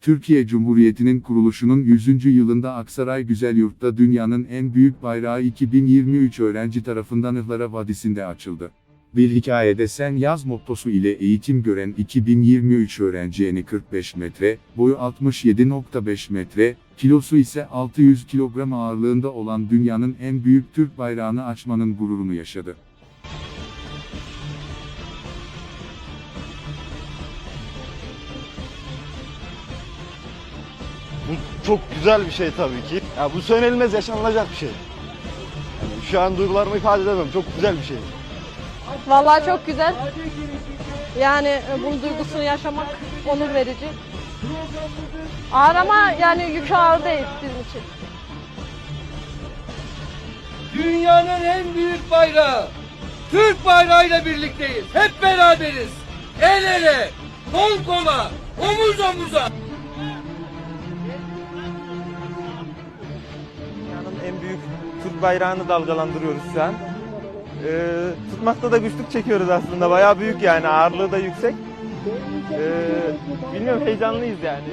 Türkiye Cumhuriyeti'nin kuruluşunun 100. yılında Aksaray Güzelyurt'ta dünyanın en büyük bayrağı 2023 öğrenci tarafından Ihlara Vadisi'nde açıldı. Bir hikayede sen yaz mottosu ile eğitim gören 2023 öğrenci eni 45 metre, boyu 67.5 metre, kilosu ise 600 kilogram ağırlığında olan dünyanın en büyük Türk bayrağını açmanın gururunu yaşadı. Bu çok güzel bir şey tabii ki. Ya bu söylenilmez yaşanılacak bir şey. Yani şu an duygularımı ifade edemem. Çok güzel bir şey. Vallahi çok güzel. Yani e, bunun duygusunu yaşamak onur verici. Ağır ama yani yük ağır değil bizim için. Dünyanın en büyük bayrağı. Türk bayrağıyla birlikteyiz. Hep beraberiz. El ele, kol kola, omuz omuza. En büyük Türk bayrağını dalgalandırıyoruz şu an. Ee, tutmakta da güçlük çekiyoruz aslında. Bayağı büyük yani ağırlığı da yüksek. Ee, bilmiyorum heyecanlıyız yani.